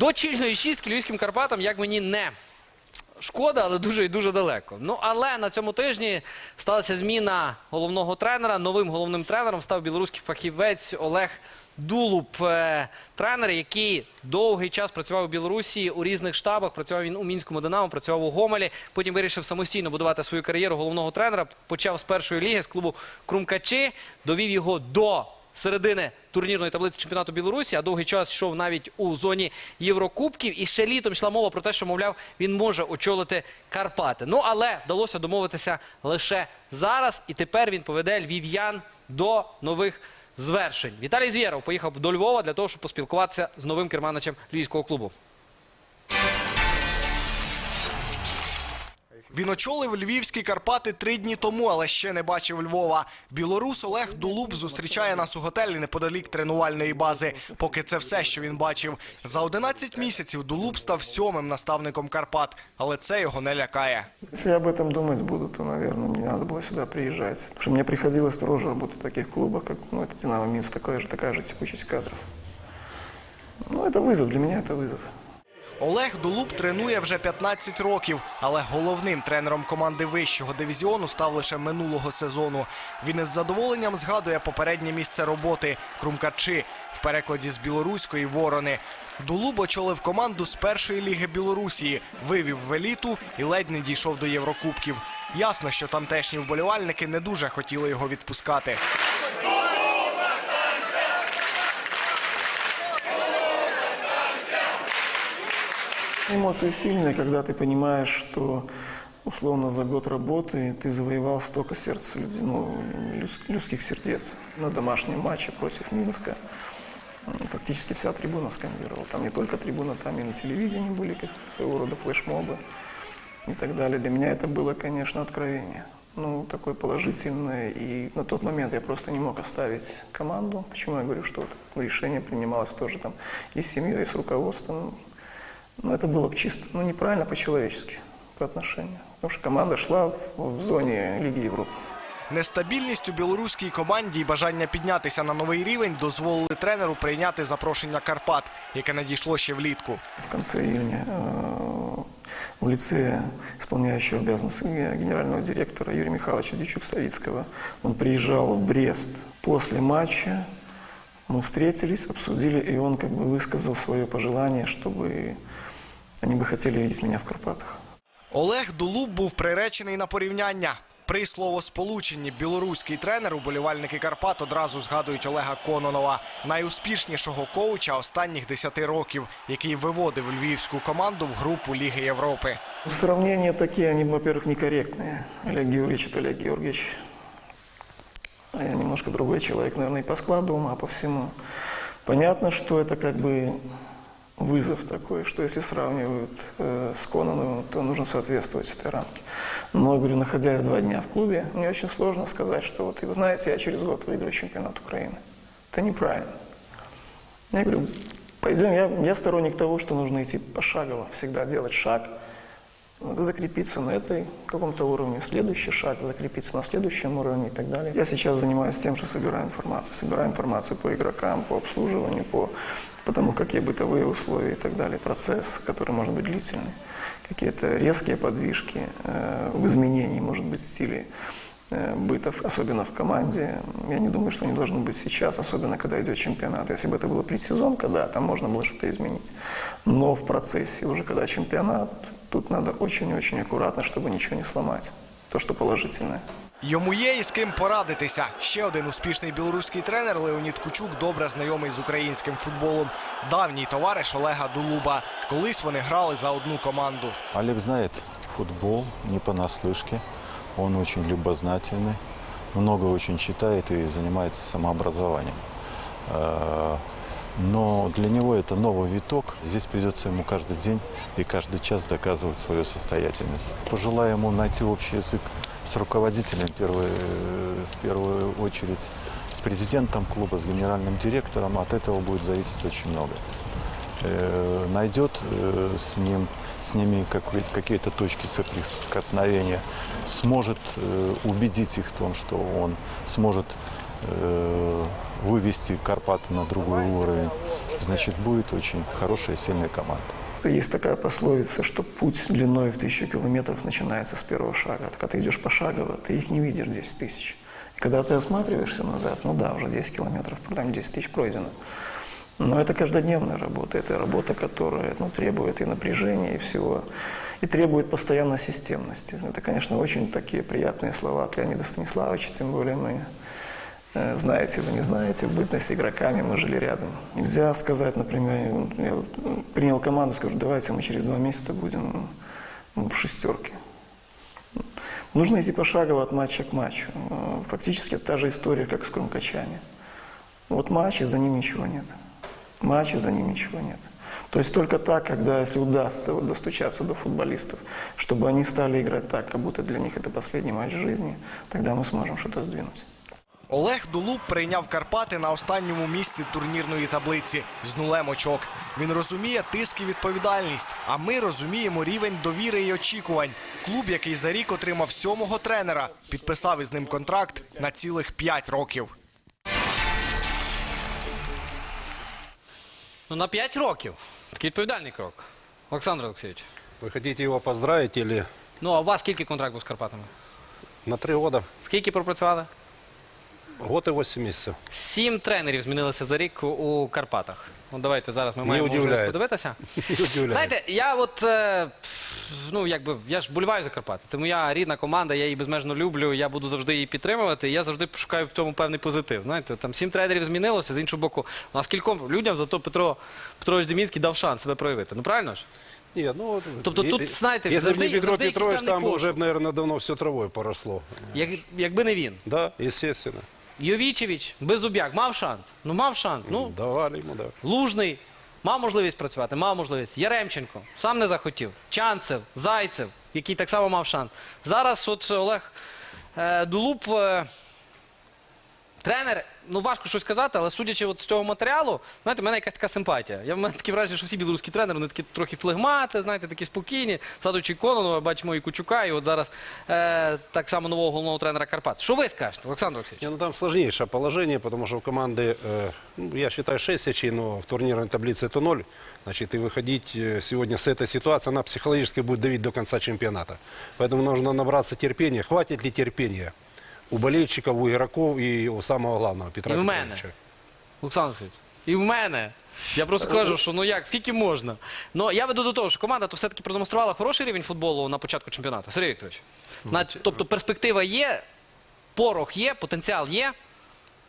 До чільної шістки львівським Карпатам, як мені не шкода, але дуже і дуже далеко. Ну але на цьому тижні сталася зміна головного тренера. Новим головним тренером став білоруський фахівець Олег Дулуб, е, тренер, який довгий час працював у Білорусі у різних штабах. Працював він у мінському Динамо, працював у Гомелі. Потім вирішив самостійно будувати свою кар'єру головного тренера. Почав з першої ліги з клубу Крумкачі, довів його до середини турнірної таблиці чемпіонату Білорусі, а довгий час йшов навіть у зоні Єврокубків. І ще літом йшла мова про те, що, мовляв, він може очолити Карпати. Ну, але вдалося домовитися лише зараз. І тепер він поведе львів'ян до нових звершень. Віталій Звєров поїхав до Львова для того, щоб поспілкуватися з новим керманичем львівського клубу. Він очолив львівські Карпати три дні тому, але ще не бачив Львова. Білорус Олег Дулуб зустрічає нас у готелі неподалік тренувальної бази. Поки це все, що він бачив. За 11 місяців Дулуб став сьомим наставником Карпат, але це його не лякає. Если я об этом думать буду, то, наверное, мне надо было сюда приезжать. Потому что мне приходилось тоже работать в таких клубах, как ну, это «Динамо Минск», такая же, такая же текучесть кадров. Ну, это вызов, для меня это вызов. Олег Дулуб тренує вже 15 років, але головним тренером команди вищого дивізіону став лише минулого сезону. Він із задоволенням згадує попереднє місце роботи Крумкачи в перекладі з білоруської ворони. Дулуб очолив команду з першої ліги Білорусії, вивів в еліту і ледь не дійшов до Єврокубків. Ясно, що тамтешні вболівальники не дуже хотіли його відпускати. Эмоции сильные, когда ты понимаешь, что условно за год работы ты завоевал столько сердца людей, ну, люд- людских сердец на домашнем матче против Минска. Фактически вся трибуна скандировала. Там не только трибуна, там и на телевидении были своего рода флешмобы и так далее. Для меня это было, конечно, откровение. Ну, такое положительное. И на тот момент я просто не мог оставить команду. Почему я говорю, что вот решение принималось тоже там и с семьей, и с руководством. Ну, это было бы чисто, ну, неправильно по-человечески по отношению. Потому что команда шла в, в зоне Лиги Европы. Нестабільність у білоруській команді і бажання піднятися на новий рівень дозволили тренеру прийняти запрошення Карпат, яке надійшло ще влітку. В конце июня э, в лице исполняющего обязанности генерального директора Юрия Михайловича Дичук-Ставицкого он приезжал в Брест после матча. Мы встретились, обсудили, и он как бы высказал свое пожелание, чтобы они бы хотели видеть меня в Карпатах. Олег Дулуб був приречений на порівняння. При словосполученні білоруський тренер уболівальники Карпат одразу згадують Олега Кононова, найуспішнішого коуча останніх 10 років, який виводив львівську команду в групу Ліги Європи. Сравнения такие, они, во-первых, некорректные. Олег Георгиевич – это Олег Георгиевич. А я немножко другой человек, наверное, и по складу ума, по всему. Понятно, что это как бы вызов такой, что если сравнивают э, с Кононовым, то нужно соответствовать этой рамке. Но, говорю, находясь два дня в клубе, мне очень сложно сказать, что вот, и вы знаете, я через год выиграю чемпионат Украины. Это неправильно. Я говорю, пойдем, я, я сторонник того, что нужно идти пошагово, всегда делать шаг, надо закрепиться на этой каком-то уровне, следующий шаг, закрепиться на следующем уровне и так далее. Я сейчас занимаюсь тем, что собираю информацию. Собираю информацию по игрокам, по обслуживанию, по, по тому, какие бытовые условия и так далее. Процесс, который может быть длительный. Какие-то резкие подвижки э, в изменении, может быть, стиле э, бытов, особенно в команде. Я не думаю, что они должны быть сейчас, особенно когда идет чемпионат. Если бы это было предсезонка, да, там можно было что-то изменить. Но в процессе, уже когда чемпионат, тут надо очень-очень аккуратно, чтобы ничего не сломать. То, что положительное. Йому є із ким порадитися. Ще один успішний білоруський тренер Леонід Кучук добре знайомий з українським футболом. Давній товариш Олега Дулуба. Колись вони грали за одну команду. Олег знает футбол не понаслышке. Он очень любознательный, много очень читает и занимается самообразованием. Э, Но для него это новый виток. Здесь придется ему каждый день и каждый час доказывать свою состоятельность. Пожелаю ему найти общий язык с руководителем, в первую, в первую очередь с президентом клуба, с генеральным директором. От этого будет зависеть очень много найдет э, с, ним, с ними какие- какие-то точки соприкосновения, сможет э, убедить их в том, что он сможет э, вывести Карпаты на другой уровень, значит, будет очень хорошая, сильная команда. Есть такая пословица, что путь длиной в тысячу километров начинается с первого шага. Когда ты идешь пошагово, ты их не видишь 10 тысяч. Когда ты осматриваешься назад, ну да, уже 10 километров, там 10 тысяч пройдено. Но это каждодневная работа, это работа, которая ну, требует и напряжения, и всего, и требует постоянной системности. Это, конечно, очень такие приятные слова от Леонида Станиславовича, тем более мы, э, знаете вы, не знаете, в бытность игроками мы жили рядом. Нельзя сказать, например, я принял команду, скажу, давайте мы через два месяца будем в шестерке. Нужно идти пошагово от матча к матчу. Э, Фактически та же история, как с крумкачами. Вот матч, и за ним ничего нет. Матч, и за ним ничего нет. То есть только так, когда, если удастся вот достучаться до футболистов, чтобы они стали играть так, как будто для них это последний матч в жизни, тогда мы сможем что-то сдвинуть. Олег Дулуб прийняв Карпати на останньому місці турнірної таблиці з нулем очок. Він розуміє тиск і відповідальність. А ми розуміємо рівень довіри і очікувань. Клуб, який за рік отримав сьомого тренера, підписав із ним контракт на цілих п'ять років. Ну, на 5 років. Такий відповідальний крок. Олександр Олексійович. Вы хотите его поздравить или Ну, а у вас скільки контракт був з Карпатами? на три года? Скільки пропрацювали? Год и восемь месяцев. Сім тренерів змінилося за рік у- у Карпатах. Ну, давайте зараз ми Не маємо можливість подивитися. Знаєте, я от, е, ну, якби, я ж боліваю за Карпати. Це моя рідна команда, я її безмежно люблю, я буду завжди її підтримувати. і Я завжди шукаю в цьому певний позитив. Знаєте, там сім тренерів змінилося, з іншого боку, ну, а скільком людям зато Петро Петрович Демінський дав шанс себе проявити. Ну правильно ж? Нет, ну, Тобто тут, знаєте, если завжди- Петро завжди Петрович, там пошук. уже, наверное, давно все травой поросло. Як, якби не він. Да, естественно. Йовічевич, Безуб'як, мав шанс. Ну мав шанс. Ну, Давали йому, да. Лужний мав можливість працювати, мав можливість. Яремченко сам не захотів. Чанцев, Зайцев, який так само мав шанс. Зараз от Олег е, Дулуб, е, тренер, ну важко щось сказати, але судячи от з цього матеріалу, знаєте, в мене якась така симпатія. Я в мене таке враження, що всі білоруські тренери, вони такі трохи флегмати, знаєте, такі спокійні. Садочі Кононова, бачимо і Кучука, і от зараз е, так само нового головного тренера Карпат. Що ви скажете, Олександр Олексійович? Не, ну там сложнейшее положение, потому что у команды, э, ну, я считаю, 6 сечей, но в турнирной таблице это 0. Значит, и выходить э, сегодня с этой ситуации, она психологически будет давить до конца чемпионата. Поэтому нужно набраться терпения. Хватит ли терпения У болельщиков, у игроков и у самого главного Петра у мене. Петровича? Олександр Васильович, і в мене. Я просто кажу, що ну як, скільки можна. Ну я веду до того, що команда то все-таки продемонструвала хороший рівень футболу на початку чемпіонату. Сергій Вікторович. На- тобто перспектива є, порох є, потенціал є.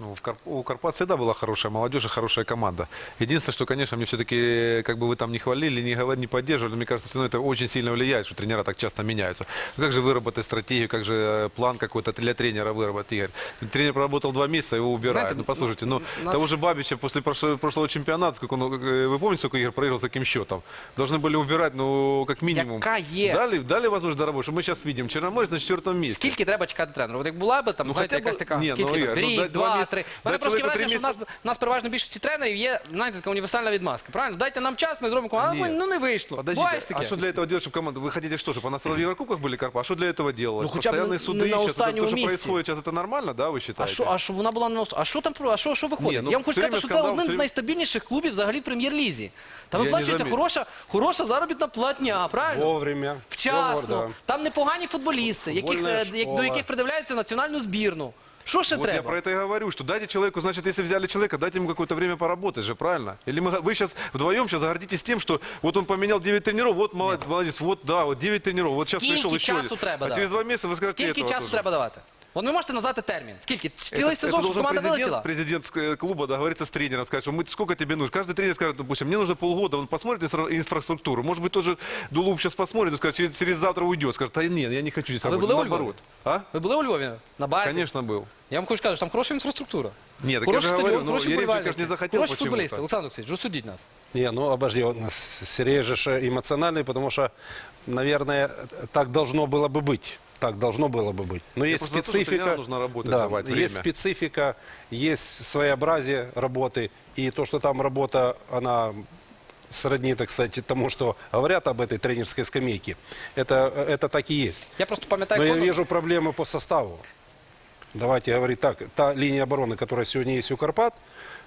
Ну, в Кар- У Карпат всегда была хорошая молодежь и хорошая команда. Единственное, что, конечно, мне все-таки, как бы вы там не хвалили, не говорили, не поддерживали, мне кажется, все равно это очень сильно влияет, что тренера так часто меняются. Ну, как же выработать стратегию, как же э, план какой-то для тренера выработать, Игорь? Тренер проработал два месяца, его убирают. Знаете, ну, послушайте, ну, нас- того же Бабича после прошлого, прошлого чемпионата, сколько он, как, э, вы помните, сколько игр проиграл, с каким счетом? Должны были убирать, ну, как минимум. Яка є? Дали, дали возможность доработать, что мы сейчас видим. Черноморец на четвертом месте. Скільки треба чекати тренера? От як була би там, Ну, знаєте, хоча б- якась така, Ні, ну, скільки Ігор, там, ну, рік, дай два два, місяці- три. У дай мене просто чоловіку враження, три що в нас, в нас переважно більшості тренерів є, знаєте, така універсальна відмазка. Правильно? Дайте нам час, ми зробимо команду. Ні. Ну не вийшло. Подождите, Буває ж а таке. что для этого делать, чтобы команда... Вы хотите что, чтобы она стала в Еврокубках были Карпа? А что для этого делалось? Ну, хотя бы Постоянные на- суды на сейчас, это останньому то, что месте. происходит сейчас, это нормально, да, вы А считаете? що, а що вона була на А що там про- а що, що виходить? Ні, ну, Я вам хочу все сказати, время що це скандал, один все з время- найстабільніших клубів взагалі в прем'єр-лізі. Там Я не виплачується замітив. хороша, хороша заробітна платня, правильно? Вовремя. Вчасно. Договор, да. Там непогані футболісти, яких, Футбольна е, як- до школа. яких придивляються національну збірну. Що ще Вот я треба? про это и говорю, что дайте человеку, значит, если взяли человека, дайте ему какое-то время поработать же, правильно? Или мы, вы сейчас вдвоем сейчас гордитесь тем, что вот он поменял 9 тренеров, вот молодец, молодец вот да, вот 9 тренеров, вот сейчас Скільки пришел еще часу один. треба А давати? через два месяца вы скажете Скільки этого часу тоже. треба давати? От ви можете назвати термін. Скільки? Цілий Это- это сезон, щоб должен команда президент, вилетіла? президент с- э, клуба договориться с тренером, сказать, что мы, сколько тебе нужно. Каждый тренер скажет, допустим, мне нужно полгода, он посмотрит инфра- инфраструктуру. Может быть, тоже Дулуб сейчас посмотрит и скажет, через, через завтра уйдет. Скажет, а нет, я не хочу здесь А вы работать. были у Львова? Наоборот. А? Ви були у Львові? На базі? Конечно, был. Я вам хочу сказати, що там хороша інфраструктура. Ні, так я хороший же говорю, стадіон, ну, хороші Яремченко вболівальники, ж не захотів хороші почему-то. футболісти. Олександр Олексійович, розсудіть нас. Не, ну обожди, он, с- Сергей же ж эмоциональный, потому что, наверное, так должно было бы быть. Так должно было бы быть. Но есть просто за то, что специфика. тренерам нужно работать, да, давать есть время. специфика, есть своеобразие работы. И то, что там работа, она сродни, так сказать, тому, что говорят об этой тренерской скамейке. Это, это так и есть. Я просто пам'ятаю, Но я Конор- вижу проблемы по составу. давайте говорить так, та линия обороны, которая сегодня есть у Карпат,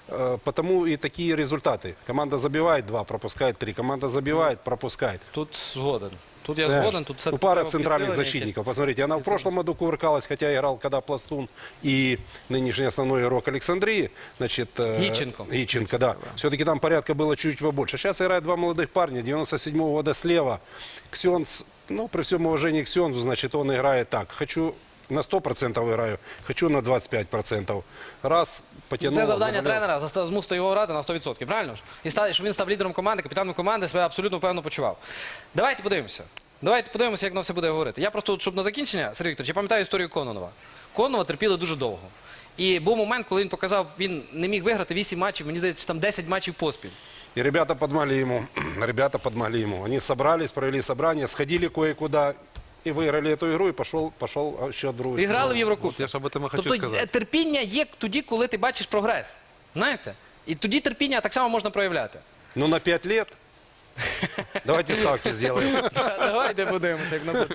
э, потому и такие результаты. Команда забивает два, пропускает три. Команда забивает, пропускает. Тут згоден. Тут я Знаешь, згоден. Тут все ну, пара центральных защитников. Посмотрите, она в прошлом году кувыркалась, хотя играл когда Пластун и нынешний основной игрок Александрии. Значит, э, Гиченко. Гиченко, да. Все-таки там порядка было чуть побольше. Сейчас играют два молодых парня, 97-го года слева. Ксенс, ну, при всем уважении к Ксензу, значит, он играет так. Хочу на 100% играю, хочу на 25%. Раз, потянул. Це завдання тренера заста- змусити його грати на 100%, правильно ж? І стати, щоб він став лідером команди, капітаном команди, себе абсолютно впевнено почував. Давайте подивимося. Давайте подивимося, як воно все буде говорити. Я просто, от, щоб на закінчення, Сергій Вікторович, я пам'ятаю історію Кононова. Кононова терпіли дуже довго. І був момент, коли він показав, він не міг виграти 8 матчів, мені здається, там 10 матчів поспіль. И ребята подмали ему. Ребята подмали ему. Они собрались, провели собрание, сходили кое-куда и выиграли эту игру, и пошел, пошел еще в другую І грали в сторону. Єврокубку. Вот я ж об этом и хочу тобто сказать. е, терпіння є тоді, коли ти бачиш прогрес. Знаєте? І тоді терпіння так само можна проявляти. Ну, на 5 лет. Давайте ставки сделаем. Давайте подивимося, як на